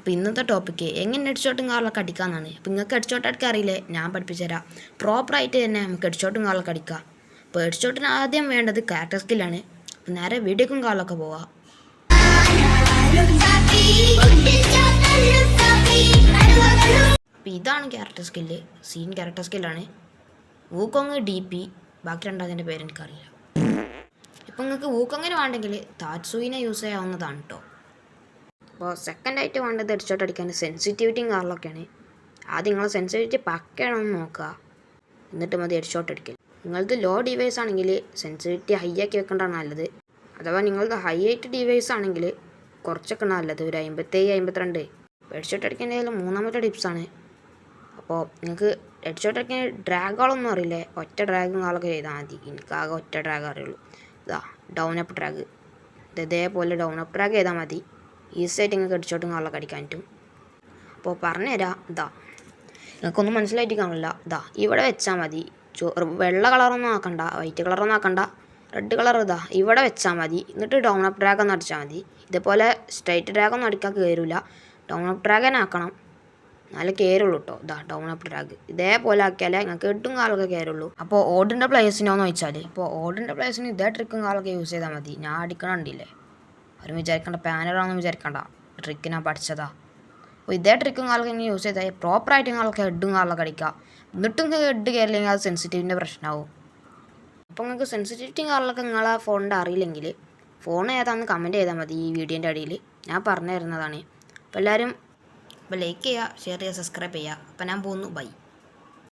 അപ്പോൾ ഇന്നത്തെ ടോപ്പിക്ക് എങ്ങനെ ഹെഡ്ഷോട്ടും കാറിലൊക്കെ അടിക്കാമെന്നാണ് അപ്പോൾ നിങ്ങൾക്ക് ഹെഡ്ഷോട്ട് അടിക്കാൻ അറിയില്ലേ? ഞാൻ പഠിപ്പിച്ചു തരാം പ്രോപ്പറായിട്ട് തന്നെ നമുക്ക് ഹെഡ്ഷോട്ടും കാറിലൊക്കെ അടിക്കാം. അപ്പോൾ ഹെഡ്ഷോട്ടിന് ആദ്യം വേണ്ടത് ക്യാരക്ടർ സ്കില്ലാണ് അപ്പോൾ നേരെ വീഡിയോക്കും കാറിലൊക്കെ പോവാം. അപ്പോൾ ഇതാണ് ക്യാരക്ടർ സ്കില്ല് സീൻ ക്യാരക്ടർ സ്കില്ലാണ് വൂക്കോങ് ഡി പി ബാക്കി രണ്ടാമതിന്റെ പേര് എനിക്കറിയില്ല ഇപ്പം നിങ്ങൾക്ക് വൂക്കോങ്ങിന് വേണ്ടെങ്കിൽ താറ്റ്സൂയിനെ യൂസ് ചെയ്യാവുന്നതാണ് കേട്ടോ അപ്പോൾ സെക്കൻഡ് ആയിട്ട് വേണ്ടത് ഹെഡ്ഷോട്ട് അടിക്കാൻ സെൻസിറ്റിവിറ്റിയും കാറിലൊക്കെയാണ് ആദ്യം നിങ്ങളെ സെൻസിറ്റിവിറ്റി പക്കയാണെന്ന് നോക്കുക. എന്നിട്ട് മതി ഹെഡ്ഷോട്ട് അടിക്കൽ നിങ്ങളത് ലോ ഡിവൈസ് ആണെങ്കിൽ സെൻസിറ്റിവിറ്റി ഹൈ ആക്കി വെക്കേണ്ടതാണ് നല്ലത്. അഥവാ നിങ്ങളത് ഹൈ ആയിട്ട് ഡിവൈസ് ആണെങ്കിൽ കുറച്ചൊക്കെ നല്ലത്. ഒരു അമ്പത്തേഴ് അമ്പത്തിരണ്ട്. ഹെഡ്ഷോട്ട് അടിക്കേണ്ടതിൽ മൂന്നാമത്തെ ടിപ്സാണ് അപ്പോൾ നിങ്ങൾക്ക് ഹെഡ്ഷോട്ട് അടിക്കാൻ ഡ്രാഗുകളൊന്നും അറിയില്ലേ. ഒറ്റ ഡ്രാഗും കാളൊക്കെ ചെയ്താൽ മതി. എനിക്കാകെ ഒറ്റ ഡ്രാഗ് അറിയുള്ളൂ. ഇതാ ഡൗൺ അപ്പ് ഡ്രാഗ് ഇത് ഇതേപോലെ ഡൗൺ അപ്പ് ഡ്രാഗ് ചെയ്താൽ മതി. ഈസി ആയിട്ട് നിങ്ങൾക്ക് ഹെഡ്ഷോട്ടും കാളൊക്കെ അടിക്കാൻ പറ്റും. അപ്പോൾ പറഞ്ഞുതരാം ഇതാ നിങ്ങൾക്കൊന്നും മനസ്സിലായിട്ട് കാണില്ല ഇതാ ഇവിടെ വെച്ചാൽ മതി. വെള്ള കളറൊന്നും ആക്കണ്ട വൈറ്റ് കളറൊന്നും ആക്കണ്ട. റെഡ് കളർ ഇതാ ഇവിടെ വെച്ചാൽ മതി. എന്നിട്ട് ഡൗൺ അപ്പ് ഡ്രാഗ് ഒന്ന് അടിച്ചാൽ മതി. ഇതേപോലെ സ്ട്രൈറ്റ് ഡ്രാഗ് ഒന്നും അടിക്കാൻ കയറില്ല ഡൗൺ അപ്പ് ഡ്രാഗൻ ആക്കണം. എന്നാലേ കയറുള്ളൂ കേട്ടോ ഇതാ ഡൗൺ അപ്പ് ഡ്രാഗ് ഇതേപോലെ ആക്കിയാലേ ഞങ്ങൾക്ക് എട്ടും കാലൊക്കെ കയറുള്ളൂ അപ്പോൾ ഓടിന്റെ പ്ലേസിനോന്ന് വെച്ചാൽ ഇപ്പോൾ ഓടിന്റെ പ്ലേസിന് ഇതേ ട്രിക്കും കാലൊക്കെ യൂസ് ചെയ്താൽ മതി. ഞാൻ അടിക്കണ കണ്ടില്ലേ? അവരും വിചാരിക്കേണ്ട പാനറാണെന്ന് വിചാരിക്കണ്ട. ട്രിക്ക് ഞാൻ പഠിച്ചതാ. അപ്പോൾ ഇതേ ട്രിക്കും കാലൊക്കെ ഇനി യൂസ് ചെയ്താൽ പ്രോപ്പറായിട്ട് നിങ്ങൾക്ക് ഹെഡും കാലൊക്കെ അടിക്കുക എന്നിട്ടും ഹെഡ് കയറില്ലെങ്കിൽ അത് സെൻസിറ്റീവിന്റെ പ്രശ്നമാവും അപ്പോൾ നിങ്ങൾക്ക് സെൻസിറ്റിവിറ്റി കാലൊക്കെ നിങ്ങളെ ഫോണിന്റെ അറിയില്ലെങ്കിൽ ഫോൺ ഏതാണെന്ന് കമന്റ് ചെയ്താൽ മതി ഈ വീഡിയോന്റെ അടിയിൽ ഞാൻ പറഞ്ഞു തരുന്നതാണ്. അപ്പോൾ എല്ലാവരും അപ്പോൾ ലൈക്ക് ചെയ്യുക ഷെയർ ചെയ്യുക സബ്സ്ക്രൈബ് ചെയ്യുക. അപ്പോൾ ഞാൻ പോകുന്നു. ബൈ